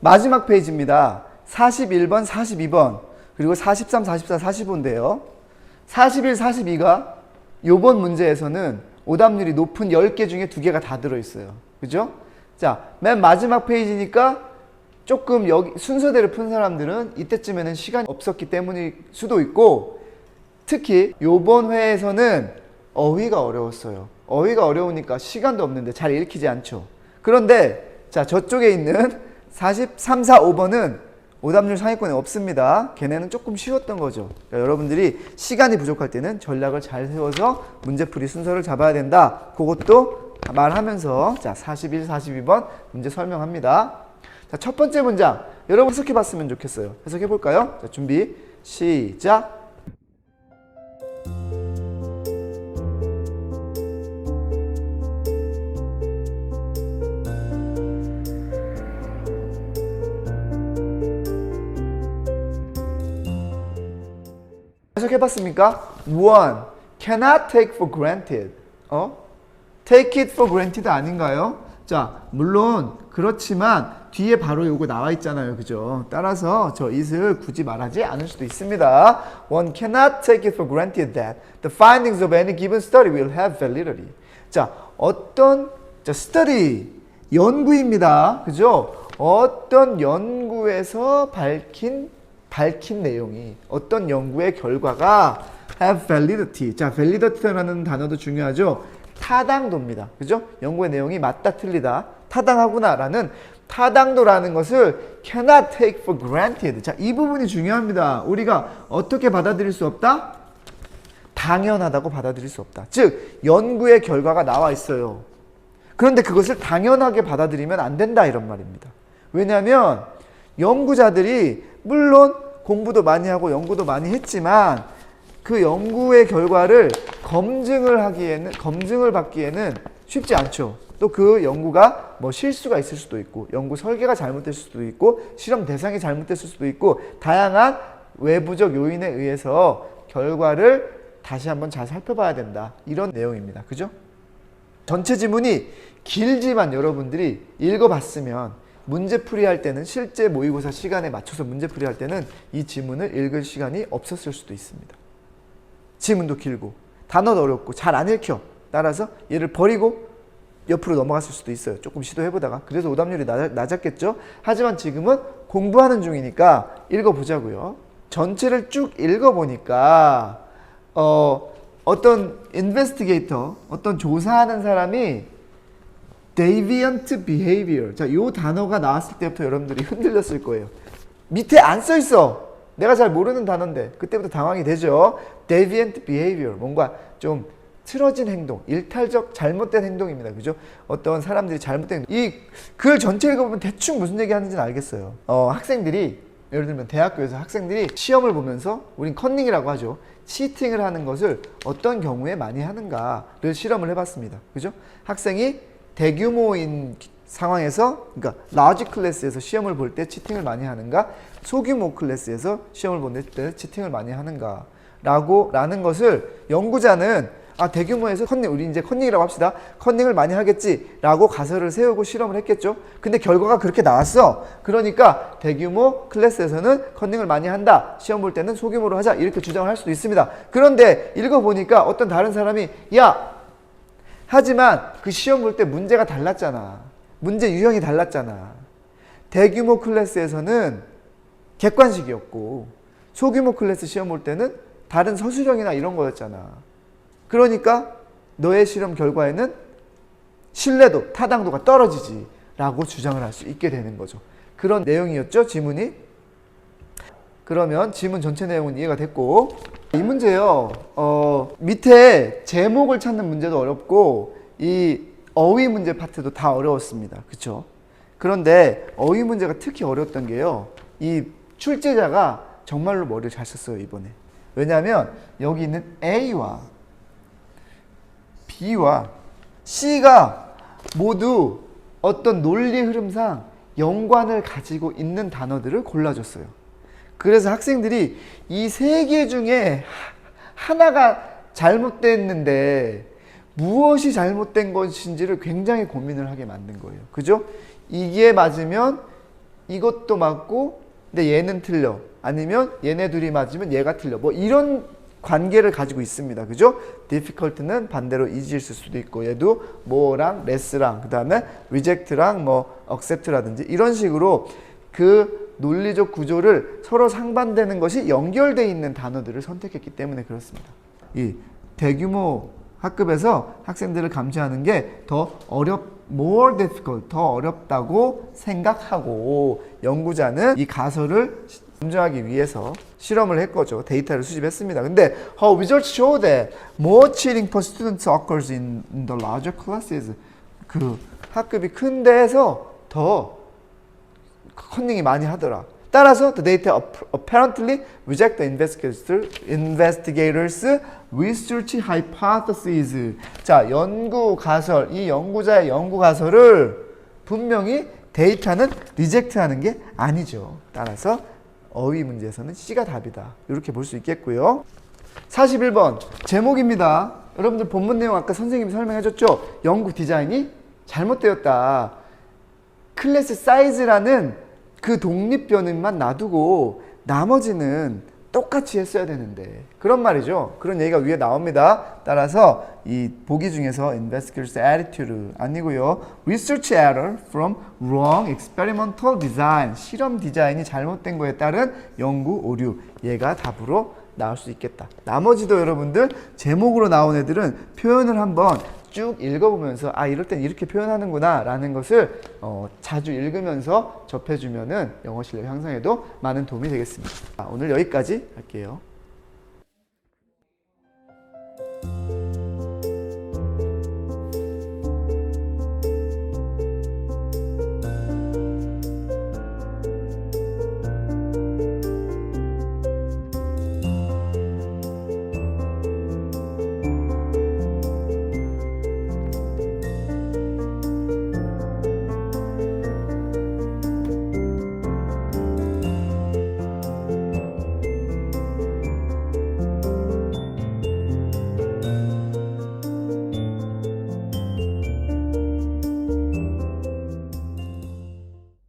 마지막 페이지입니다. 41번, 42번, 그리고 43, 44, 45인데요. 41, 42가 요번 문제에서는 오답률이 높은 10개 중에 2개가 다 들어있어요. 그죠? 자, 맨 마지막 페이지니까 조금 여기 순서대로 푼 사람들은 이때쯤에는 시간이 없었기 때문일 수도 있고 특히 요번 회에서는 어휘가 어려웠어요. 어휘가 어려우니까 시간도 없는데 잘 읽히지 않죠. 그런데 자 저쪽에 있는 43, 4, 5번은 오답률 상위권에 없습니다. 걔네는 조금 쉬웠던 거죠. 그러니까 여러분들이 시간이 부족할 때는 전략을 잘 세워서 문제풀이 순서를 잡아야 된다. 그것도 말하면서 자 41, 42번 문제 설명합니다. 자, 첫 번째 문장 여러분 해석해 봤으면 좋겠어요. 해석해 볼까요? 자, 준비 시작. 해석해 봤습니까? One cannot take for granted. 어? take it for granted 아닌가요? 자, 물론 그렇지만 뒤에 바로 요거 나와 있잖아요. 그죠? 따라서 저 it을 굳이 말하지 않을 수도 있습니다. One cannot take it for granted that the findings of any given study will have validity. 자, 어떤 자, study 연구입니다. 그죠? 어떤 연구에서 밝힌 밝힌 내용이 어떤 연구의 결과가 have validity. 자, validity라는 단어도 중요하죠. 타당도입니다. 그죠? 연구의 내용이 맞다 틀리다 타당하구나라는 타당도라는 것을 cannot take for granted. 자, 이 부분이 중요합니다. 우리가 어떻게 받아들일 수 없다? 당연하다고 받아들일 수 없다. 즉, 연구의 결과가 나와 있어요. 그런데 그것을 당연하게 받아들이면 안 된다 이런 말입니다. 왜냐하면 연구자들이 물론 공부도 많이 하고 연구도 많이 했지만 그 연구의 결과를 검증을 하기에는 검증을 받기에는 쉽지 않죠. 또 그 연구가 뭐 실수가 있을 수도 있고 연구 설계가 잘못됐을 수도 있고 실험 대상이 잘못됐을 수도 있고 다양한 외부적 요인에 의해서 결과를 다시 한번 잘 살펴봐야 된다. 이런 내용입니다. 그죠? 전체 지문이 길지만 여러분들이 읽어봤으면 문제풀이 할 때는 실제 모의고사 시간에 맞춰서 문제풀이 할 때는 이 지문을 읽을 시간이 없었을 수도 있습니다. 지문도 길고 단어도 어렵고 잘 안 읽혀. 따라서 얘를 버리고 옆으로 넘어갔을 수도 있어요. 조금 시도해보다가. 그래서 오답률이 낮, 낮았겠죠. 하지만 지금은 공부하는 중이니까 읽어보자고요. 전체를 쭉 읽어보니까 어, 어떤 인베스티게이터, 어떤 조사하는 사람이 deviant behavior. 자, 요 단어가 나왔을 때부터 여러분들이 흔들렸을 거예요. 밑에 안 써 있어. 내가 잘 모르는 단어인데 그때부터 당황이 되죠. deviant behavior. 뭔가 좀 틀어진 행동, 일탈적 잘못된 행동입니다. 그죠? 어떤 사람들이 잘못된 이 글 전체 읽어보면 대충 무슨 얘기 하는지는 알겠어요. 어, 학생들이 예를 들면 대학교에서 학생들이 시험을 보면서 우린 컨닝이라고 하죠. 치팅을 하는 것을 어떤 경우에 많이 하는가를 실험을 해봤습니다. 그죠? 학생이 대규모인 상황에서 그러니까 라지 클래스에서 시험을 볼 때 치팅을 많이 하는가? 소규모 클래스에서 시험을 볼 때 치팅을 많이 하는가 라고 라는 것을 연구자는 아 대규모에서 컨닝 우리 이제 컨닝이라고 합시다. 컨닝을 많이 하겠지라고 가설을 세우고 실험을 했겠죠. 근데 결과가 그렇게 나왔어. 그러니까 대규모 클래스에서는 컨닝을 많이 한다. 시험 볼 때는 소규모로 하자. 이렇게 주장을 할 수도 있습니다. 그런데 읽어보니까 어떤 다른 사람이 야 하지만 그 시험 볼 때 문제가 달랐잖아. 문제 유형이 달랐잖아. 대규모 클래스에서는 객관식이었고 소규모 클래스 시험 볼 때는 다른 서술형이나 이런 거였잖아. 그러니까 너의 실험 결과에는 신뢰도, 타당도가 떨어지지 라고 주장을 할 수 있게 되는 거죠. 그런 내용이었죠, 지문이. 그러면 지문 전체 내용은 이해가 됐고 이 문제요. 어, 밑에 제목을 찾는 문제도 어렵고 이 어휘 문제 파트도 다 어려웠습니다. 그렇죠? 그런데 어휘 문제가 특히 어려웠던 게요. 이 출제자가 정말로 머리를 잘 썼어요, 이번에. 왜냐하면 여기 있는 A와 B와 C가 모두 어떤 논리 흐름상 연관을 가지고 있는 단어들을 골라줬어요. 그래서 학생들이 이 세 개 중에 하- 하나가 잘못됐는데 무엇이 잘못된 것인지를 굉장히 고민을 하게 만든 거예요. 그죠? 이게 맞으면 이것도 맞고 근데 얘는 틀려. 아니면 얘네 둘이 맞으면 얘가 틀려. 뭐 이런 관계를 가지고 있습니다. 그죠? difficult는 반대로 easy일 수도 있고 얘도 more랑 less랑 그다음에 reject랑 뭐 accept라든지 이런 식으로 그 논리적 구조를 서로 상반되는 것이 연결돼 있는 단어들을 선택했기 때문에 그렇습니다. 이 대규모 학급에서 학생들을 감시하는 게 더 어렵, more difficult, 더 어렵다고 생각하고 연구자는 이 가설을 검증하기 위해서 실험을 했거죠. 데이터를 수집했습니다. 근데 how results show that more cheating per student occurs in the larger classes. 그 학급이 큰 데에서 더 컨닝이 많이 하더라. 따라서 the data ap- apparently reject the investigators, investigators research hypothesis. 자, 연구 가설, 이 연구자의 연구 가설을 분명히 데이터는 리젝트하는 게 아니죠. 따라서 어휘 문제에서는 C가 답이다. 이렇게 볼 수 있겠고요. 41번 제목입니다. 여러분들 본문 내용 아까 선생님이 설명해 줬죠? 연구 디자인이 잘못되었다. 클래스 사이즈라는 그 독립 변음만 놔두고 나머지는 똑같이 했어야 되는데 그런 말이죠. 그런 얘기가 위에 나옵니다. 따라서 이 보기 중에서 investigators attitude 아니고요. research error from wrong experimental design 실험 디자인이 잘못된 거에 따른 연구 오류 얘가 답으로 나올 수 있겠다. 나머지도 여러분들 제목으로 나온 애들은 표현을 한번 쭉 읽어보면서 아 이럴 땐 이렇게 표현하는구나 라는 것을 어, 자주 읽으면서 접해주면은 영어 실력 향상에도 많은 도움이 되겠습니다. 아, 오늘 여기까지 할게요.